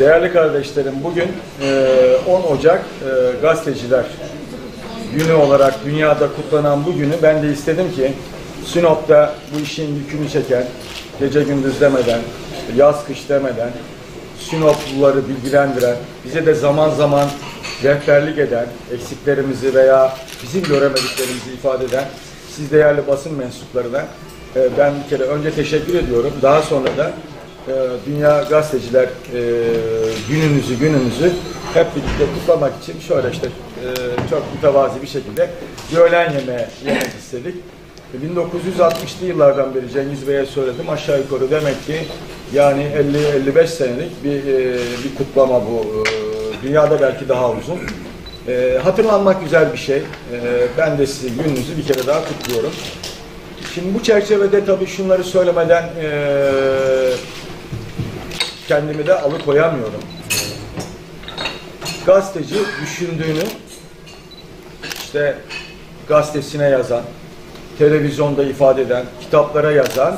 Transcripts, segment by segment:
Değerli kardeşlerim, bugün e, 10 Ocak e, Gazeteciler Günü olarak dünyada kutlanan bu günü ben de istedim ki Sinop'ta bu işin yükünü çeken, gece gündüz demeden, yaz kış demeden Sinopluları bilgilendiren, bize de zaman zaman rehberlik eden, eksiklerimizi veya bizim göremediklerimizi ifade eden siz değerli basın mensuplarına e, ben bir kere önce teşekkür ediyorum. Daha sonra da e, Dünya Gazeteciler e, gününüzü gününüzü hep birlikte kutlamak için şöyle işte e, çok mütevazi bir şekilde bir öğlen yemeği yemek istedik. 1960'lı yıllardan beri Cengiz Bey'e söyledim aşağı yukarı demek ki yani 50-55 senelik bir, e, bir kutlama bu. E, dünyada belki daha uzun. E, hatırlanmak güzel bir şey. E, ben de sizin gününüzü bir kere daha kutluyorum. Şimdi bu çerçevede tabii şunları söylemeden e, kendimi de alıkoyamıyorum. Gazeteci düşündüğünü işte gazetesine yazan, televizyonda ifade eden, kitaplara yazan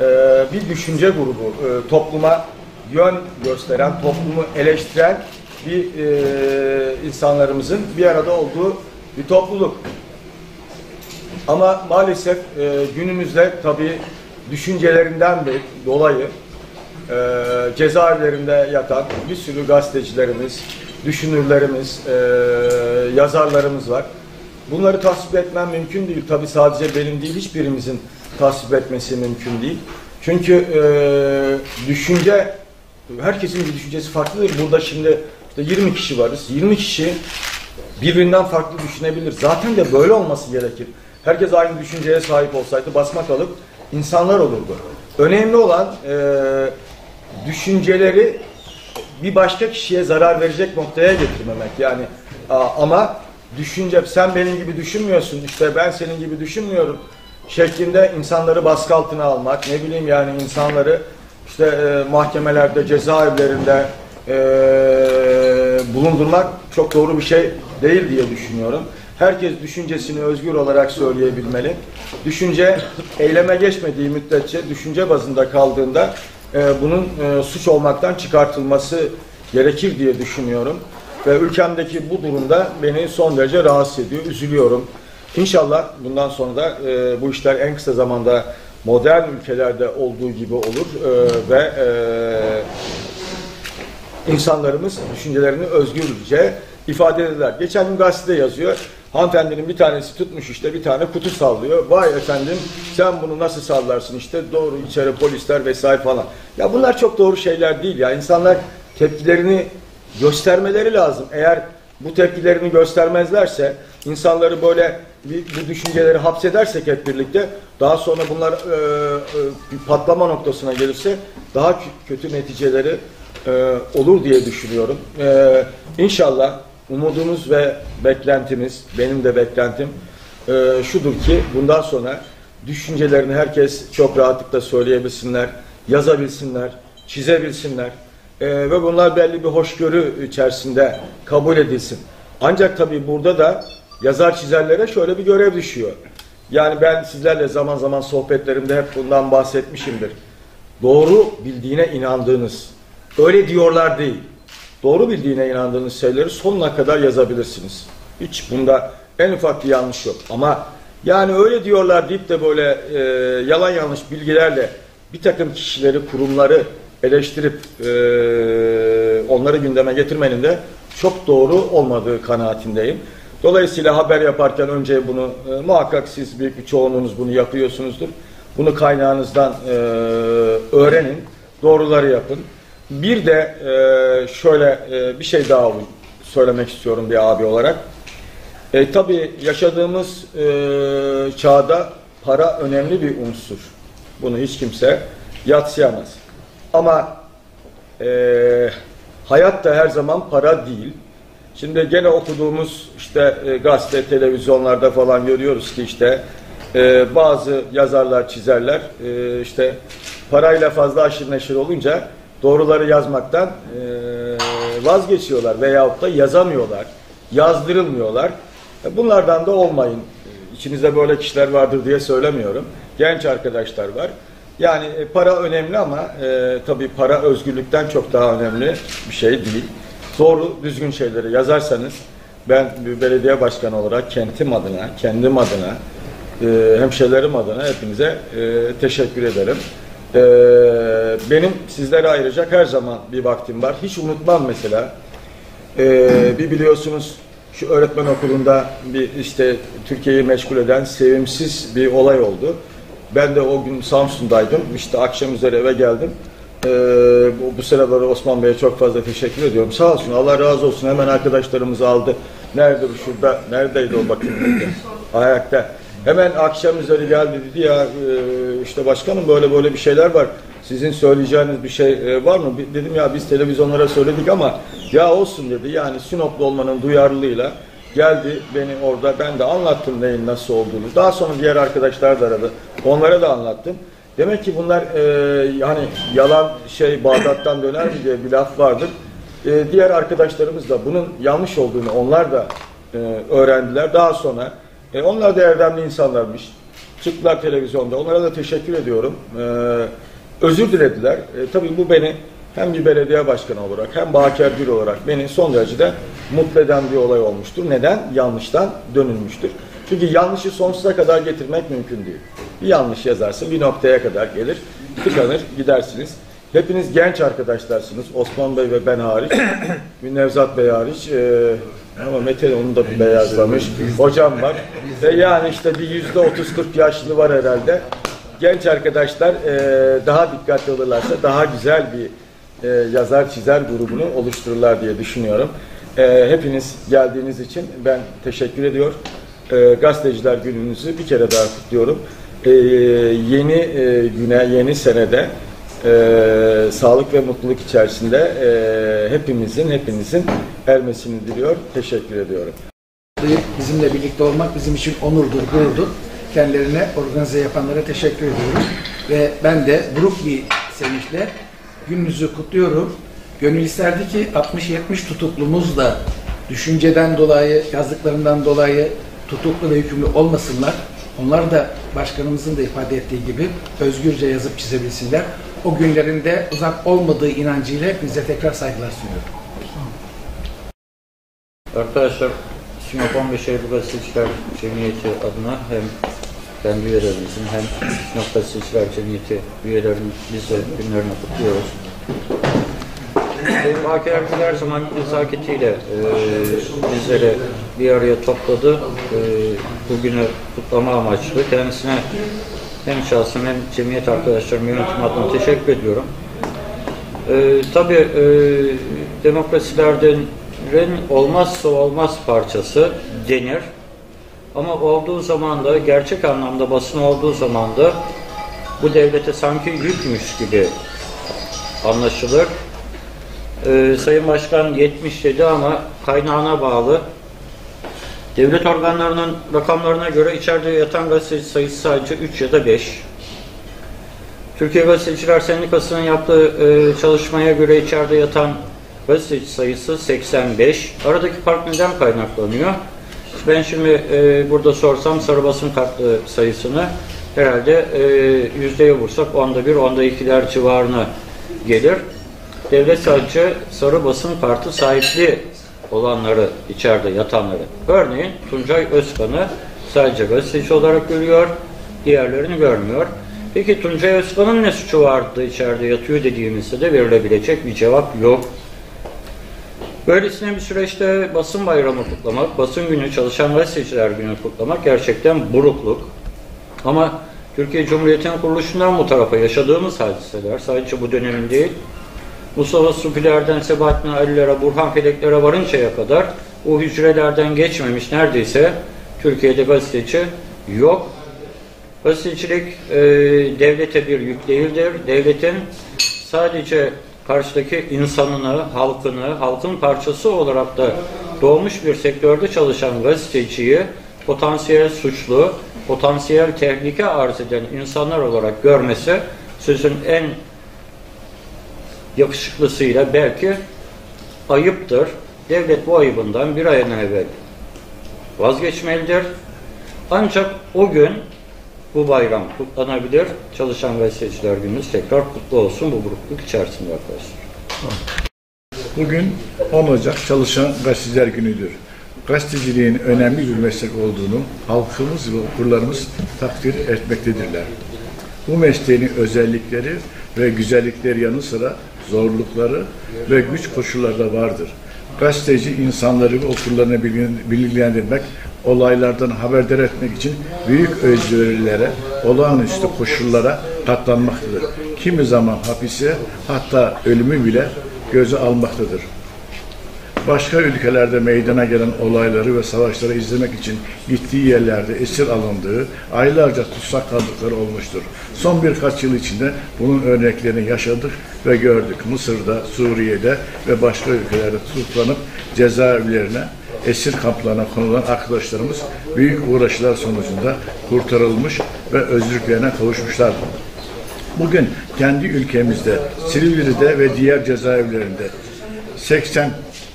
e, bir düşünce grubu, e, topluma yön gösteren, toplumu eleştiren bir e, insanlarımızın bir arada olduğu bir topluluk. Ama maalesef e, günümüzde tabii düşüncelerinden de dolayı e, cezaevlerinde yatan bir sürü gazetecilerimiz, düşünürlerimiz, e, yazarlarımız var. Bunları tasvip etmem mümkün değil. Tabi sadece benim değil, hiçbirimizin tasvip etmesi mümkün değil. Çünkü e, düşünce, herkesin bir düşüncesi farklıdır. Burada şimdi işte 20 kişi varız. 20 kişi birbirinden farklı düşünebilir. Zaten de böyle olması gerekir. Herkes aynı düşünceye sahip olsaydı basmak alıp insanlar olurdu. Önemli olan e, düşünceleri bir başka kişiye zarar verecek noktaya getirmemek. Yani ama düşünce sen benim gibi düşünmüyorsun işte ben senin gibi düşünmüyorum şeklinde insanları baskı altına almak ne bileyim yani insanları işte e, mahkemelerde cezaevlerinde e, bulundurmak çok doğru bir şey değil diye düşünüyorum. Herkes düşüncesini özgür olarak söyleyebilmeli. Düşünce eyleme geçmediği müddetçe düşünce bazında kaldığında e, bunun e, suç olmaktan çıkartılması gerekir diye düşünüyorum. Ve ülkemdeki bu durumda beni son derece rahatsız ediyor, üzülüyorum. İnşallah bundan sonra da e, bu işler en kısa zamanda modern ülkelerde olduğu gibi olur e, ve e, insanlarımız düşüncelerini özgürce ifade ederler. Geçen gün gazetede yazıyor. Hanımefendinin bir tanesi tutmuş işte bir tane kutu sallıyor. Vay efendim sen bunu nasıl sallarsın işte doğru içeri polisler vesaire falan. Ya bunlar çok doğru şeyler değil ya. İnsanlar tepkilerini göstermeleri lazım. Eğer bu tepkilerini göstermezlerse insanları böyle bu düşünceleri hapsedersek hep birlikte daha sonra bunlar e, e, patlama noktasına gelirse daha kötü neticeleri e, olur diye düşünüyorum. E, inşallah umudumuz ve beklentimiz, benim de beklentim e, şudur ki bundan sonra düşüncelerini herkes çok rahatlıkla söyleyebilsinler, yazabilsinler, çizebilsinler e, ve bunlar belli bir hoşgörü içerisinde kabul edilsin. Ancak tabii burada da yazar çizerlere şöyle bir görev düşüyor. Yani ben sizlerle zaman zaman sohbetlerimde hep bundan bahsetmişimdir. Doğru bildiğine inandığınız, öyle diyorlar değil doğru bildiğine inandığınız şeyleri sonuna kadar yazabilirsiniz. Hiç bunda en ufak bir yanlış yok. Ama yani öyle diyorlar deyip de böyle e, yalan yanlış bilgilerle bir takım kişileri, kurumları eleştirip e, onları gündeme getirmenin de çok doğru olmadığı kanaatindeyim. Dolayısıyla haber yaparken önce bunu e, muhakkak siz büyük bir çoğunluğunuz bunu yapıyorsunuzdur. Bunu kaynağınızdan e, öğrenin, doğruları yapın. Bir de e, şöyle e, bir şey daha söylemek istiyorum bir abi olarak. E, tabii yaşadığımız e, çağda para önemli bir unsur. Bunu hiç kimse yatsıyamaz. Ama e, hayat da her zaman para değil. Şimdi gene okuduğumuz işte e, gazete, televizyonlarda falan görüyoruz ki işte e, bazı yazarlar, çizerler e, işte parayla fazla aşırı neşir olunca doğruları yazmaktan e, vazgeçiyorlar veyahut da yazamıyorlar. yazdırılmıyorlar. E, Bunlardan da olmayın. İçinizde böyle kişiler vardır diye söylemiyorum. Genç arkadaşlar var. Yani e, para önemli ama e, tabii para özgürlükten çok daha önemli bir şey değil. Doğru düzgün şeyleri yazarsanız ben bir belediye başkanı olarak kentim adına, kendim adına, e, hemşehrilerim adına hepinize e, teşekkür ederim. E, benim sizlere ayıracak her zaman bir vaktim var. Hiç unutmam mesela. E, bir biliyorsunuz şu öğretmen okulunda bir işte Türkiye'yi meşgul eden sevimsiz bir olay oldu. Ben de o gün Samsun'daydım. İşte akşam üzeri eve geldim. Ee, bu, bu sıraları Osman Bey'e çok fazla teşekkür ediyorum. Sağ olsun, Allah razı olsun. Hemen arkadaşlarımızı aldı. Nerede bu şurada? Neredeydi o bakın? Ayakta. Hemen akşam üzeri geldi dedi ya e, işte başkanım böyle böyle bir şeyler var. Sizin söyleyeceğiniz bir şey e, var mı? Dedim ya biz televizyonlara söyledik ama ya olsun dedi. Yani Sinoplu olmanın duyarlılığıyla geldi beni orada ben de anlattım neyin nasıl olduğunu. Daha sonra diğer arkadaşlar da aradı. Onlara da anlattım. Demek ki bunlar e, yani yalan şey Bağdat'tan döner mi diye bir laf vardır. E, diğer arkadaşlarımız da bunun yanlış olduğunu onlar da e, öğrendiler. Daha sonra e, onlar da erdemli insanlarmış. Çıktılar televizyonda. Onlara da teşekkür ediyorum. E, özür dilediler. E, tabii bu beni hem bir belediye başkanı olarak hem Baker Gül olarak beni son derecede mutlu eden bir olay olmuştur. Neden? Yanlıştan dönülmüştür. Çünkü yanlışı sonsuza kadar getirmek mümkün değil. Bir yanlış yazarsın bir noktaya kadar gelir. Tıkanır gidersiniz. Hepiniz genç arkadaşlarsınız. Osman Bey ve ben hariç. Nevzat Bey hariç. Ee, ama Mete onu da beyazlamış. Hocam var. E yani işte bir yüzde otuz kırk yaşlı var herhalde. Genç arkadaşlar e, daha dikkatli olurlarsa daha güzel bir e, yazar çizer grubunu oluştururlar diye düşünüyorum. E, hepiniz geldiğiniz için ben teşekkür ediyor. E, gazeteciler gününüzü bir kere daha kutluyorum. E, yeni e, güne, yeni senede e, sağlık ve mutluluk içerisinde e, hepimizin hepinizin ermesini diliyor. Teşekkür ediyorum. Bizimle birlikte olmak bizim için onurdur, gururdur. Kendilerine organize yapanlara teşekkür ediyorum. Ve ben de buruk bir sevinçle gününüzü kutluyorum. Gönül isterdi ki 60-70 tutuklumuz da düşünceden dolayı, yazdıklarından dolayı tutuklu ve hükümlü olmasınlar. Onlar da başkanımızın da ifade ettiği gibi özgürce yazıp çizebilsinler. O günlerinde uzak olmadığı inancıyla hepinize tekrar saygılar sunuyorum. Arkadaşlar Sinop 15 Eylül Gazeteciler Cemiyeti adına hem kendi üyelerimizin hem Sinop Gazeteciler Cemiyeti de günlerini kutluyoruz. Sayın Baki Erbil her zaman nezaketiyle e, bizleri bir araya topladı. E, bugünü kutlama amaçlı. Kendisine hem şahsım hem cemiyet arkadaşlarım yönetim adına teşekkür ediyorum. Ee, tabii e, demokrasilerden olmazsa olmaz parçası denir. Ama olduğu zaman da gerçek anlamda basın olduğu zaman da bu devlete sanki yükmüş gibi anlaşılır. Ee, Sayın Başkan 70 dedi ama kaynağına bağlı. Devlet organlarının rakamlarına göre içeride yatan gazeteci sayısı sadece 3 ya da 5. Türkiye Gazeteciler Sendikası'nın yaptığı e, çalışmaya göre içeride yatan gazeteci sayısı 85. Aradaki fark neden kaynaklanıyor? Ben şimdi e, burada sorsam sarı basın kartlı sayısını herhalde e, yüzdeye vursak onda bir, onda ikiler civarına gelir. Devlet sadece sarı basın kartı sahipli olanları, içeride yatanları. Örneğin Tuncay Özkan'ı sadece gazeteci olarak görüyor, diğerlerini görmüyor. Peki Tuncay Özkan'ın ne suçu vardı içeride yatıyor dediğimizde de verilebilecek bir cevap yok. Böylesine bir süreçte basın bayramı kutlamak, basın günü, çalışan gazeteciler günü kutlamak gerçekten burukluk. Ama Türkiye Cumhuriyeti'nin kuruluşundan bu tarafa yaşadığımız hadiseler sadece bu dönemin değil, Mustafa Supiler'den Sebahattin Ali'lere, Burhan Felekler'e varıncaya kadar o hücrelerden geçmemiş neredeyse Türkiye'de gazeteci yok. Gazetecilik e, devlete bir yük değildir. Devletin sadece karşıdaki insanını, halkını, halkın parçası olarak da doğmuş bir sektörde çalışan gazeteciyi potansiyel suçlu, potansiyel tehlike arz eden insanlar olarak görmesi sözün en yakışıklısıyla belki ayıptır. devlet bu ayıbından bir ay evvel vazgeçmelidir. Ancak o gün bu bayram kutlanabilir. Çalışan gazeteciler gününüz tekrar kutlu olsun bu grupluk içerisinde arkadaşlar. Bugün 10 Ocak Çalışan Gazeteciler Günü'dür. Gazeteciliğin önemli bir meslek olduğunu halkımız ve okurlarımız takdir etmektedirler. Bu mesleğin özellikleri ve güzellikleri yanı sıra zorlukları ve güç koşulları da vardır. Gazeteci insanları ve okurlarını bilgilendirmek, olaylardan haberdar etmek için büyük özverilere, olağanüstü koşullara katlanmaktadır. Kimi zaman hapise hatta ölümü bile göze almaktadır. Başka ülkelerde meydana gelen olayları ve savaşları izlemek için gittiği yerlerde esir alındığı, aylarca tutsak kaldıkları olmuştur. Son birkaç yıl içinde bunun örneklerini yaşadık ve gördük. Mısır'da, Suriye'de ve başka ülkelerde tutuklanıp cezaevlerine, esir kamplarına konulan arkadaşlarımız büyük uğraşlar sonucunda kurtarılmış ve özgürlüklerine kavuşmuşlardır. Bugün kendi ülkemizde, Silivri'de ve diğer cezaevlerinde 80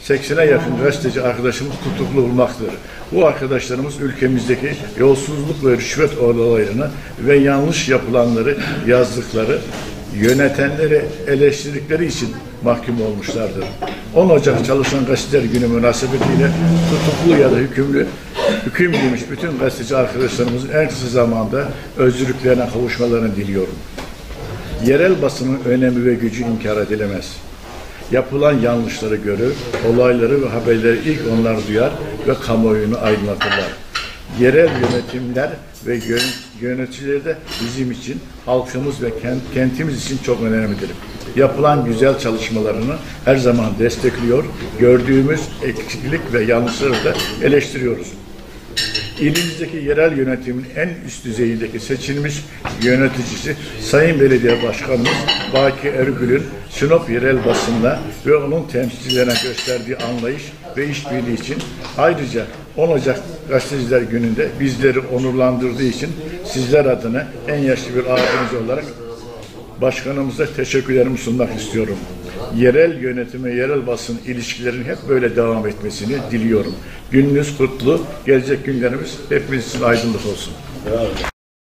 80'e yakın gazeteci arkadaşımız tutuklu bulmaktadır. Bu arkadaşlarımız ülkemizdeki yolsuzluk ve rüşvet olaylarını ve yanlış yapılanları yazdıkları, yönetenleri eleştirdikleri için mahkum olmuşlardır. 10 Ocak Çalışan Gazeteciler Günü münasebetiyle tutuklu ya da hükümlü hüküm giymiş bütün gazeteci arkadaşlarımızın en kısa zamanda özgürlüklerine kavuşmalarını diliyorum. Yerel basının önemi ve gücü inkar edilemez. Yapılan yanlışları görür, olayları ve haberleri ilk onlar duyar ve kamuoyunu aydınlatırlar. Yerel yönetimler ve yön- yöneticileri de bizim için, halkımız ve kent, kentimiz için çok önemlidir. Yapılan güzel çalışmalarını her zaman destekliyor, gördüğümüz eksiklik ve yanlışları da eleştiriyoruz. İlimizdeki yerel yönetimin en üst düzeyindeki seçilmiş yöneticisi Sayın Belediye Başkanımız Baki Ergül'ün Sinop yerel basında ve onun temsilcilerine gösterdiği anlayış ve işbirliği için ayrıca 10 Ocak Gazeteciler Günü'nde bizleri onurlandırdığı için sizler adına en yaşlı bir abimiz olarak Başkanımıza teşekkürlerimi sunmak istiyorum. Yerel yönetime, yerel basın ilişkilerinin hep böyle devam etmesini diliyorum. Gününüz kutlu, gelecek günlerimiz hepimiz için aydınlık olsun.